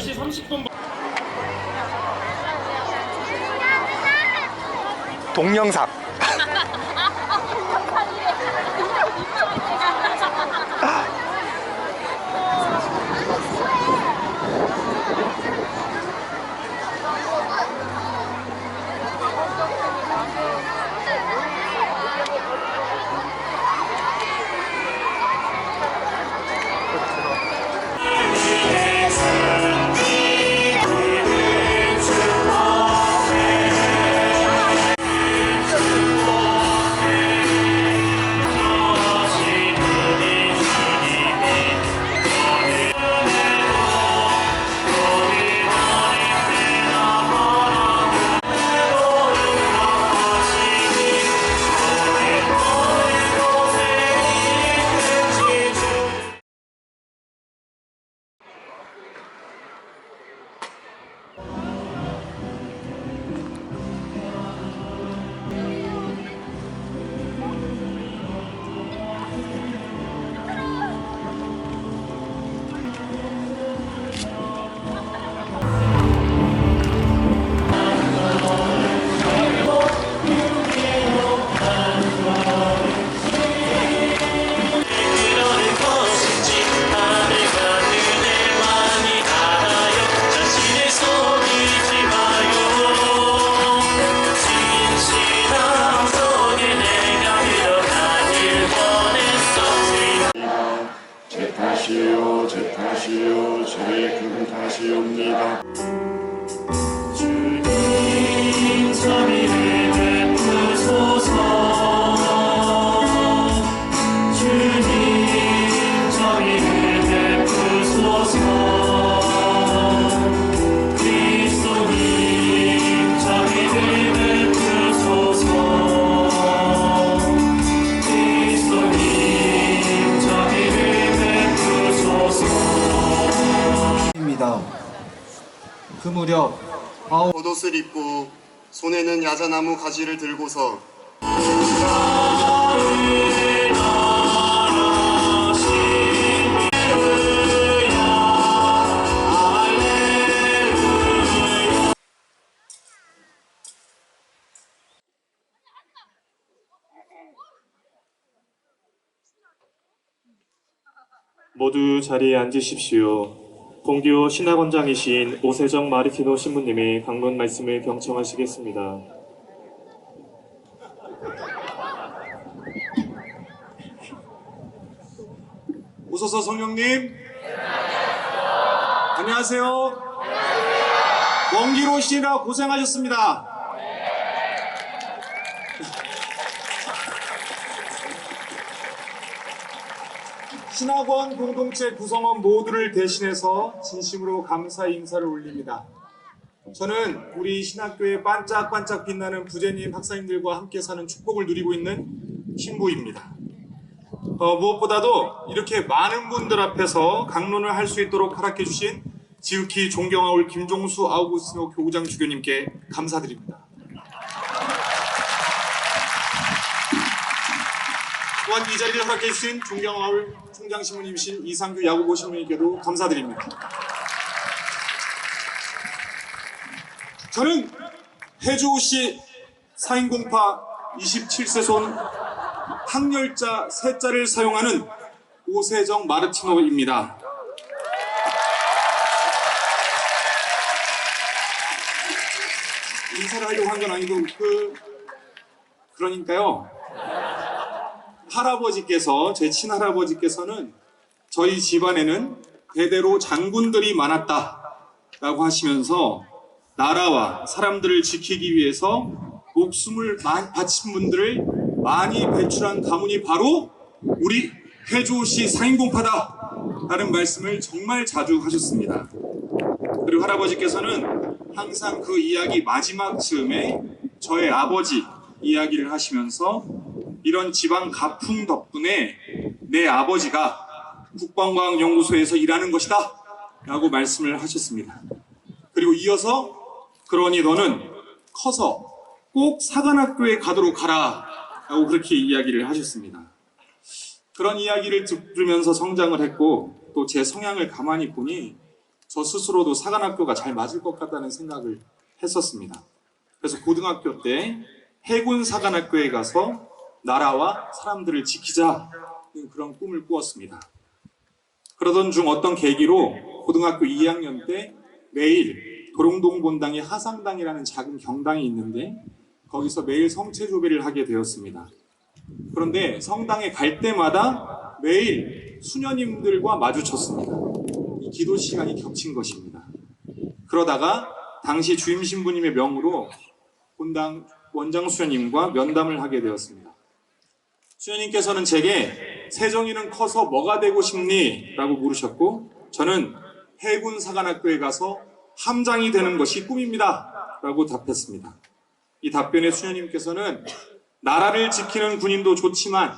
10시 30분. 동영상 제 탓이요 제 탓이요 제금 탓이옵니다. 주님 그 무렵 바울 겉옷을 입고 손에는 야자나무 가지를 들고서 모두 자리에 앉으십시오. 본교 신학원장이신 오세정 마르티노 신부님의 강론 말씀을 경청하시겠습니다. 오소서 성령님. 안녕하세요. 먼 길 오시느라 고생하셨습니다. 신학원 공동체 구성원 모두를 대신해서 진심으로 감사 인사를 올립니다. 저는 우리 신학교의 반짝반짝 빛나는 부제님 박사님들과 함께 사는 축복을 누리고 있는 신부입니다. 어, 무엇보다도 이렇게 많은 분들 앞에서 강론을 할 수 있도록 허락해 주신 지극히 존경하올 김종수 아우구스노 교구장 주교님께 감사드립니다. 또한 이 자리를 허락해 주신 존경하올 총장 신부님이신 이상규 야구보 신부님께도 감사드립니다. 저는 해주시 사인공파 27세 손 항열자 세자를 사용하는 오세정 마르티노입니다. 인사를 하려고 한 건 아니고 그 그러니까요. 할아버지께서 제 친할아버지께서는 저희 집안에는 대대로 장군들이 많았다라고 하시면서 나라와 사람들을 지키기 위해서 목숨을 마- 바친 분들을 많이 배출한 가문이 바로 우리 해조씨 상인공파다라는 말씀을 정말 자주 하셨습니다. 그리고 할아버지께서는 항상 그 이야기 마지막 즈음에 저의 아버지 이야기를 하시면서 이런 지방 가풍 덕분에 내 아버지가 국방과학연구소에서 일하는 것이다 라고 말씀을 하셨습니다. 그리고 이어서 그러니 너는 커서 꼭 사관학교에 가도록 하라 라고 그렇게 이야기를 하셨습니다. 그런 이야기를 들으면서 성장을 했고 또 제 성향을 가만히 보니 저 스스로도 사관학교가 잘 맞을 것 같다는 생각을 했었습니다. 그래서 고등학교 때 해군 사관학교에 가서 나라와 사람들을 지키자는 그런 꿈을 꾸었습니다. 그러던 중 어떤 계기로 고등학교 2학년 때 매일 도롱동 본당에 하상당이라는 작은 경당이 있는데 거기서 매일 성체 조배를 하게 되었습니다. 그런데 성당에 갈 때마다 매일 수녀님들과 마주쳤습니다. 이 기도 시간이 겹친 것입니다. 그러다가 당시 주임 신부님의 명으로 본당 원장 수녀님과 면담을 하게 되었습니다. 수녀님께서는 제게 세정이는 커서 뭐가 되고 싶니? 라고 물으셨고 저는 해군 사관학교에 가서 함장이 되는 것이 꿈입니다. 라고 답했습니다. 이 답변에 수녀님께서는 나라를 지키는 군인도 좋지만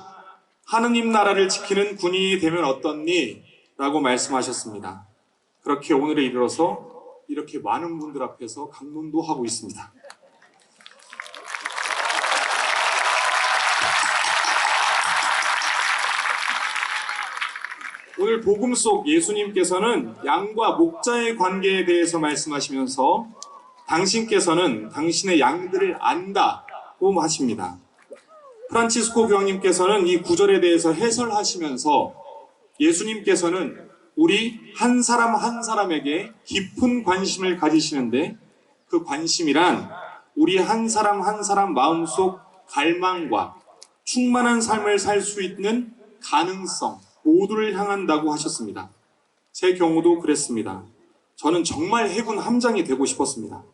하느님 나라를 지키는 군인이 되면 어떻니? 라고 말씀하셨습니다. 그렇게 오늘에 이르러서 이렇게 많은 분들 앞에서 강론도 하고 있습니다. 오늘 복음 속 예수님께서는 양과 목자의 관계에 대해서 말씀하시면서 당신께서는 당신의 양들을 안다고 하십니다. 프란치스코 교황님께서는 이 구절에 대해서 해설하시면서 예수님께서는 우리 한 사람 한 사람에게 깊은 관심을 가지시는데 그 관심이란 우리 한 사람 한 사람 마음속 갈망과 충만한 삶을 살 수 있는 가능성 모두를 향한다고 하셨습니다. 제 경우도 그랬습니다. 저는 정말 해군 함장이 되고 싶었습니다.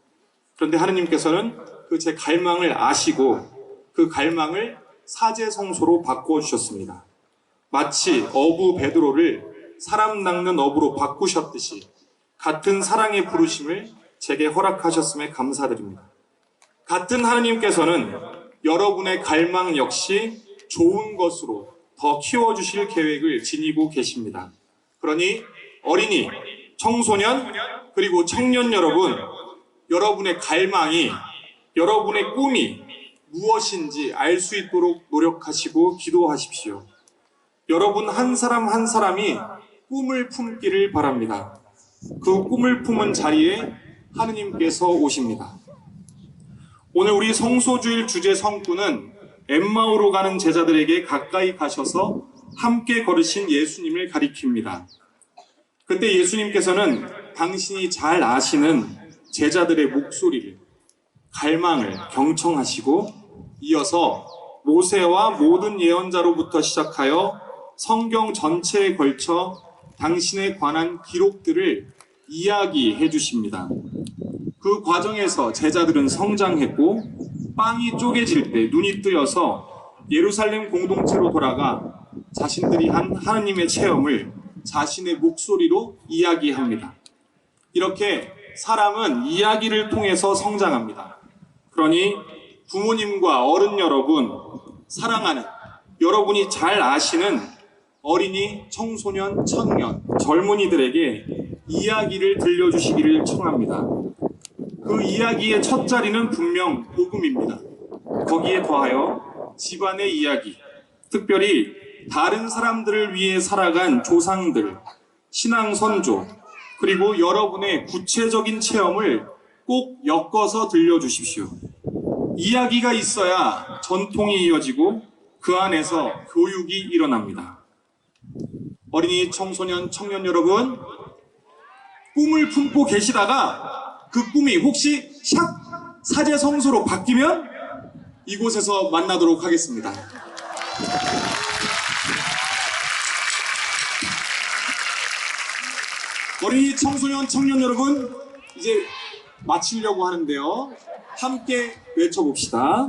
그런데 하느님께서는 그 제 갈망을 아시고 그 갈망을 사제성소로 바꾸어 주셨습니다. 마치 어부 베드로를 사람 낚는 어부로 바꾸셨듯이 같은 사랑의 부르심을 제게 허락하셨음에 감사드립니다. 같은 하느님께서는 여러분의 갈망 역시 좋은 것으로 더 키워주실 계획을 지니고 계십니다. 그러니 어린이, 청소년, 그리고 청년 여러분, 여러분의 갈망이, 여러분의 꿈이 무엇인지 알 수 있도록 노력하시고 기도하십시오. 여러분 한 사람 한 사람이 꿈을 품기를 바랍니다. 그 꿈을 품은 자리에 하느님께서 오십니다. 오늘 우리 성소주일 주제 성구는 엠마오로 가는 제자들에게 가까이 가셔서 함께 걸으신 예수님을 가리킵니다. 그때 예수님께서는 당신이 잘 아시는 제자들의 목소리를, 갈망을 경청하시고 이어서 모세와 모든 예언자로부터 시작하여 성경 전체에 걸쳐 당신에 관한 기록들을 이야기해 주십니다. 그 과정에서 제자들은 성장했고 빵이 쪼개질 때 눈이 뜨여서 예루살렘 공동체로 돌아가 자신들이 한 하나님의 체험을 자신의 목소리로 이야기합니다. 이렇게 사람은 이야기를 통해서 성장합니다. 그러니 부모님과 어른 여러분, 사랑하는 여러분이 잘 아시는 어린이, 청소년, 청년, 젊은이들에게 이야기를 들려주시기를 청합니다. 그 이야기의 첫 자리는 분명 복음입니다. 거기에 더하여 집안의 이야기, 특별히 다른 사람들을 위해 살아간 조상들, 신앙 선조, 그리고 여러분의 구체적인 체험을 꼭 엮어서 들려주십시오. 이야기가 있어야 전통이 이어지고 그 안에서 교육이 일어납니다. 어린이, 청소년, 청년 여러분, 꿈을 품고 계시다가 그 꿈이 혹시 샵 사제성소로 바뀌면 이곳에서 만나도록 하겠습니다. 어린이 청소년 청년 여러분 이제 마치려고 하는데요. 함께 외쳐봅시다.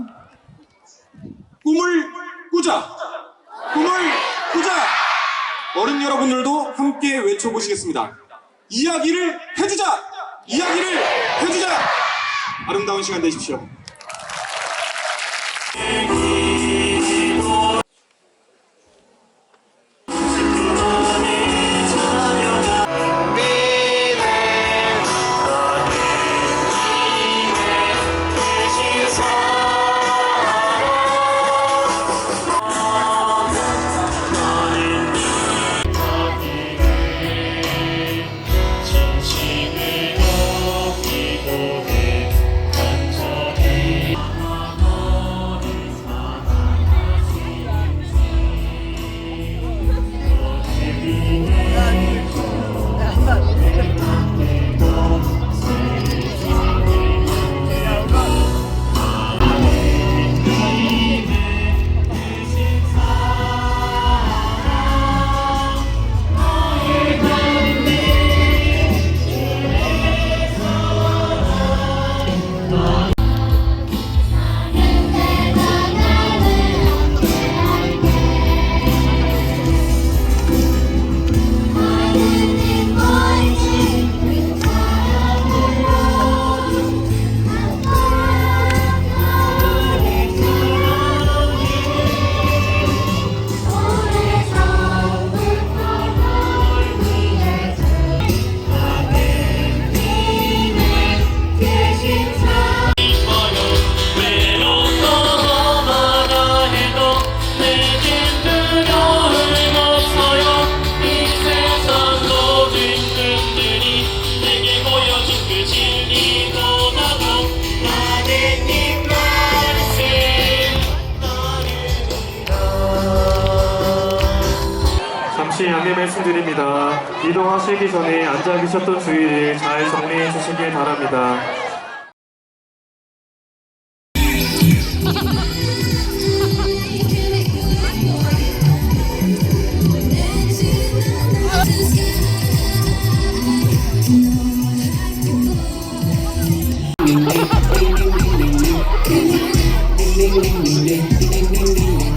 꿈을 꾸자! 꿈을 꾸자! 어른 여러분들도 함께 외쳐보시겠습니다. 이야기를 해주자! 이야기를 해주자! 아름다운 시간 되십시오. 말씀드립니다. 이동하시기 전에 앉아 계셨던 주의를 잘 정리해 주시길 바랍니다.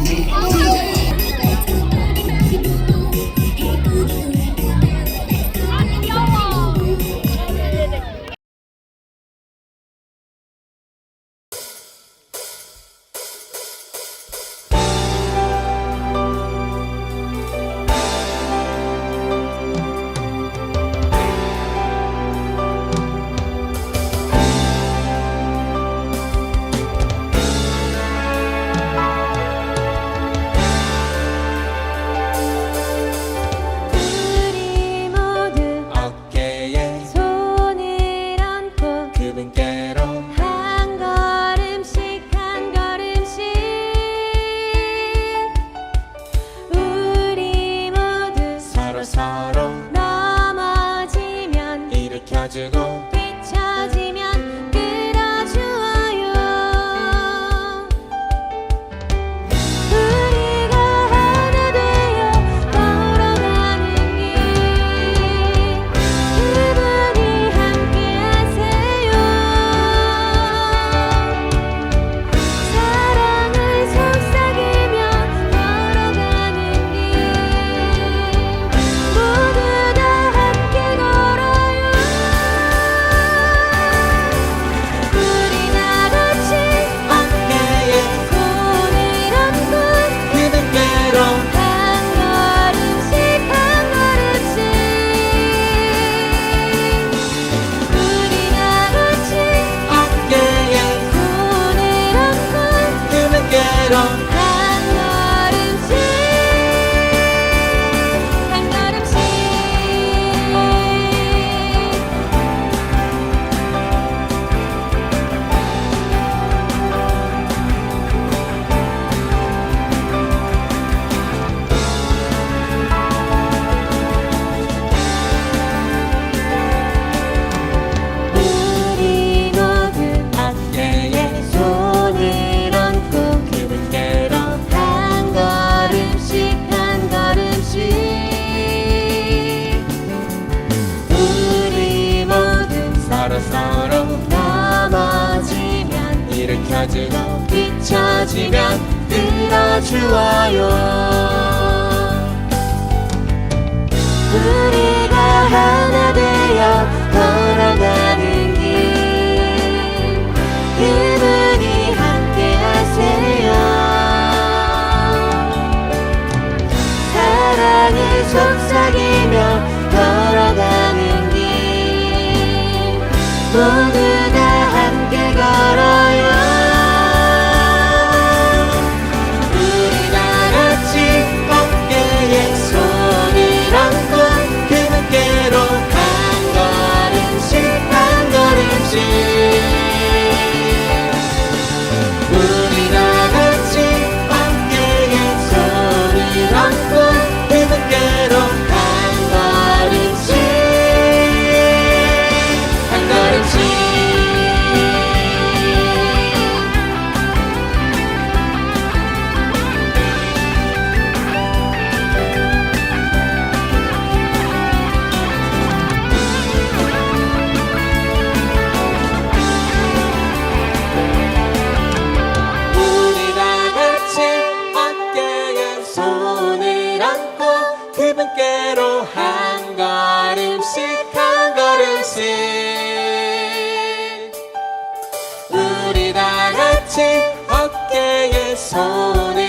좋아요. 우리가 하나 되어 걸어가는 길. 그분이 함께 하세요. 사랑이 속삭이며 걸어가는 길. 모두 같이 어깨에 손을